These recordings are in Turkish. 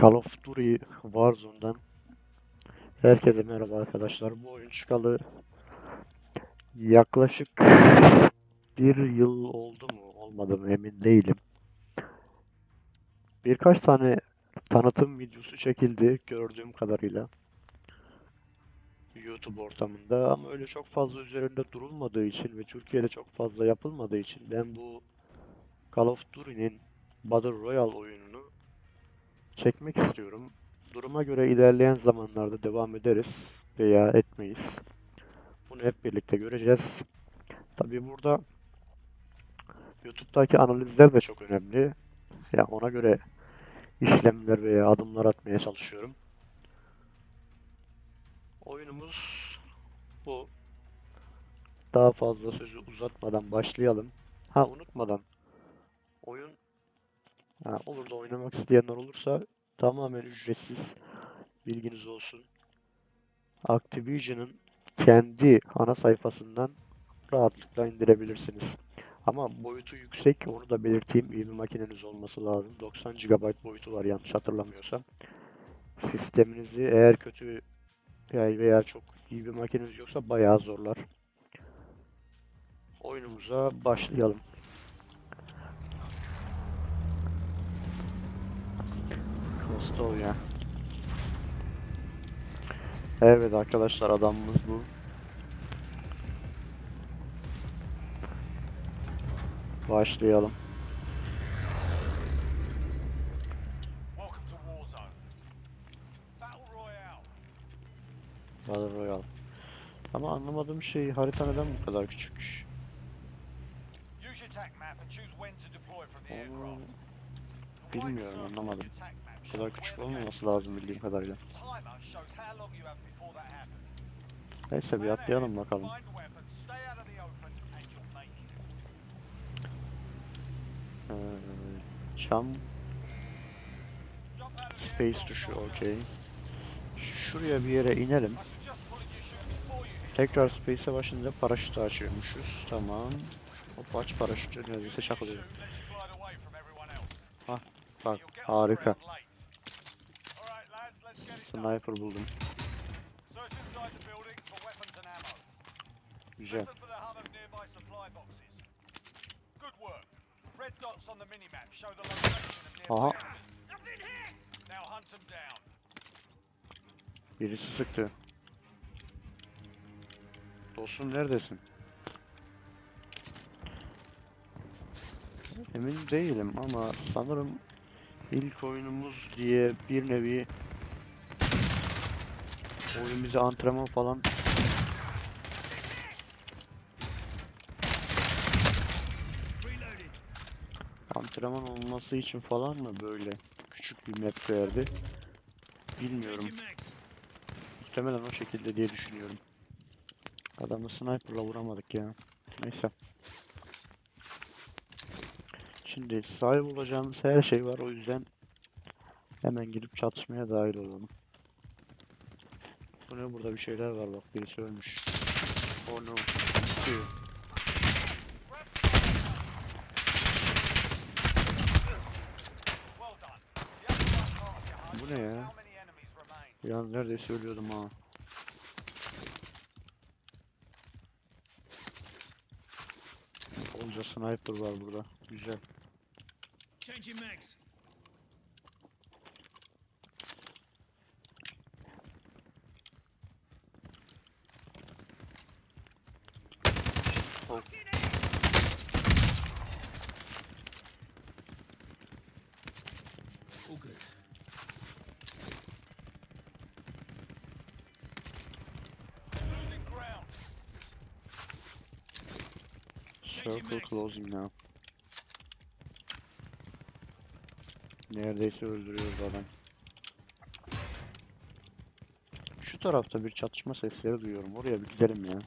Call of Duty Warzone'dan herkese merhaba arkadaşlar. Bu oyun çıkalı yaklaşık bir yıl oldu mu olmadı mı emin değilim. Birkaç tane tanıtım videosu çekildi gördüğüm kadarıyla. YouTube ortamında ama öyle çok fazla üzerinde durulmadığı için ve Türkiye'de çok fazla yapılmadığı için ben bu Call of Duty'nin Battle Royale oyununu çekmek istiyorum. Duruma göre ilerleyen zamanlarda devam ederiz veya etmeyiz. Bunu hep birlikte göreceğiz. Tabii burada YouTube'daki analizler de çok önemli. Ya ona göre işlemler veya adımlar atmaya çalışıyorum. Oyunumuz bu. Daha fazla sözü uzatmadan başlayalım. Ha unutmadan oyun ha, olur da oynamak isteyenler olursa tamamen ücretsiz. Bilginiz olsun. Activision'ın kendi ana sayfasından rahatlıkla indirebilirsiniz. Ama boyutu yüksek onu da belirteyim. İyi bir makineniz olması lazım. 90 GB boyutu var yanlış hatırlamıyorsam. Sisteminizi eğer kötü veya çok iyi bir makineniz yoksa bayağı zorlar. Oyunumuza başlayalım. Kostoya. Evet arkadaşlar adamımız bu. Başlayalım. Battle Royale. Ama anlamadığım şey harita neden bu kadar küçük? Use bilmiyorum, anlamadım. bu kadar küçük olmaması lazım bildiğim kadarıyla. Neyse bir atlayalım bakalım. Ee, the space tuşu okey. Şuraya bir yere inelim. Tekrar space'e başında paraşütü açıyormuşuz. Tamam. Hop aç paraşütü neredeyse çakılıyor. İt done. Sniper buldum. Güzel. Aha. Birisi sıktı. Dostum neredesin? Emin değilim ama sanırım ilk oyunumuz diye bir nevi oyun bize antrenman falan antrenman olması için falan mı böyle küçük bir map verdi? Bilmiyorum. Muhtemelen o şekilde diye düşünüyorum. Adamı sniper'la vuramadık ya. Neyse. Şimdi sahip olacağımız her şey var o yüzden hemen gidip çatışmaya dahil olalım. Bu ne burada bir şeyler var bak birisi ölmüş. Oh no. İstiyor. Bu ne ya? an neredeyse ölüyordum ha. Bolca sniper var burada. Güzel. Changing mags. Oh. All good. Circle closing now. Neredeyse öldürüyoruz adam. Şu tarafta bir çatışma sesleri duyuyorum. Oraya bir gidelim ya.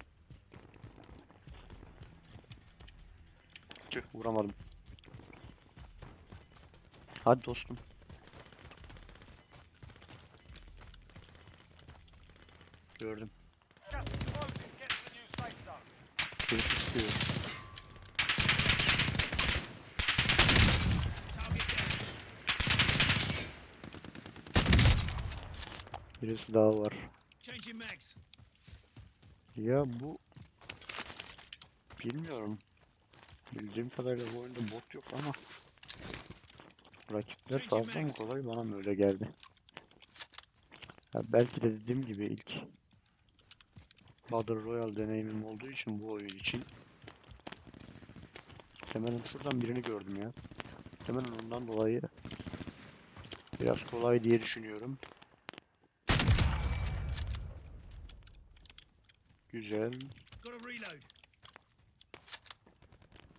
Tüh vuramadım. Hadi dostum. Gördüm. İs closing. Get to the new safe zone. Birisi sıkıyor. Target down. Birisi daha var. Ya bu bilmiyorum. Bildiğim kadarıyla bu oyunda bot yok ama rakipler fazla mı kolay bana mı öyle geldi? Ya belki de dediğim gibi ilk Battle Royale deneyimim olduğu için bu oyun için Temelen şuradan birini gördüm ya. Temelen ondan dolayı biraz kolay diye düşünüyorum. Güzel.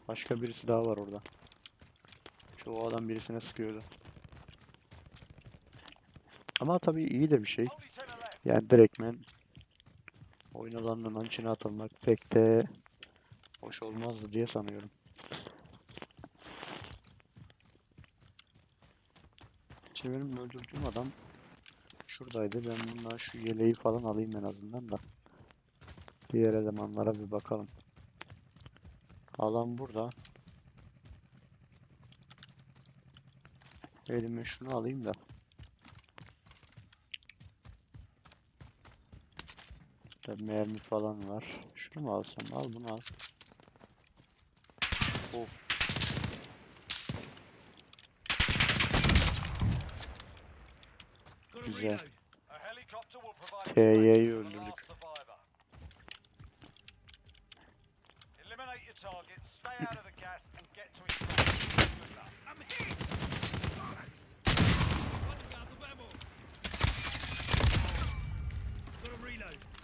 Başka birisi daha var orada. Çoğu adam birisine sıkıyordu. Ama tabii iyi de bir şey. Yani direktmen oyun alanının içine atılmak pek de hoş olmazdı diye sanıyorum. Şimdi benim öldürdüğüm adam şuradaydı. Ben bundan şu yeleği falan alayım en azından da. Diğer elemanlara bir bakalım. Alan burada. Elime şunu alayım da. Burada mermi falan var. Şunu mu alsam? Al bunu al. A Güzel. TY'yi öldürdük. Targets, stay out of the gas, and get to.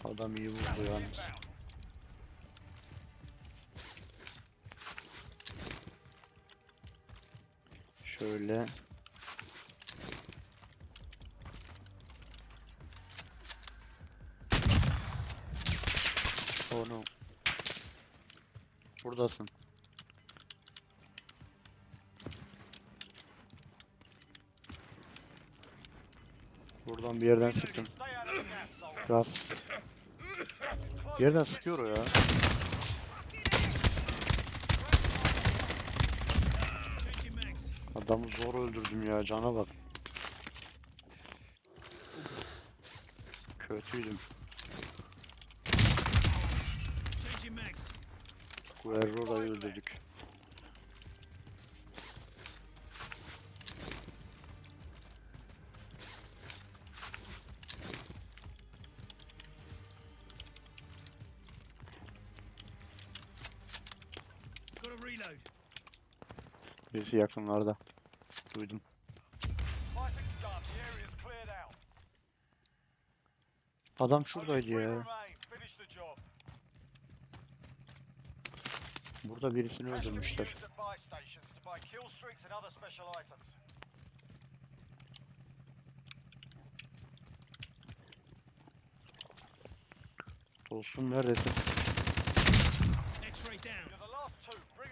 Adam iyi vurdu yalnız. Şöyle. Onu. Buradasın. Buradan bir yerden sıktım. Gaz. Bir yerden sıkıyor o ya. Adamı zor öldürdüm ya cana bak. Kötüydüm. Guerrera'yı öldürdük. Got a reload. Birisi yakınlarda. Duydum. Adam şuradaydı ya.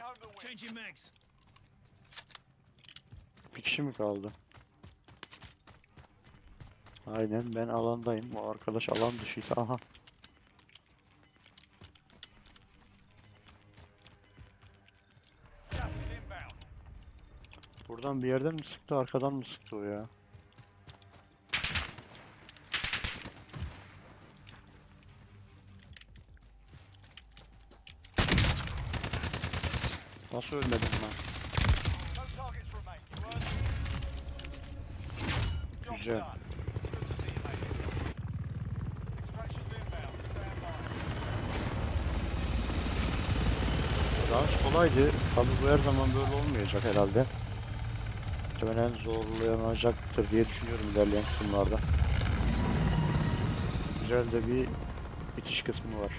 Home the win. Changing mags. Bir kişi mi kaldı? Aynen ben alandayım. O arkadaş alan dışıysa aha. Buradan bir yerden mi sıktı arkadan mı sıktı o ya? Nasıl ölmedim ben? Güzel. Dans kolaydı. Tabi bu her zaman böyle olmayacak herhalde. Muhtemelen zorlanacaktır diye düşünüyorum ilerleyen kısımlarda. Güzel de bir bitiş kısmı var.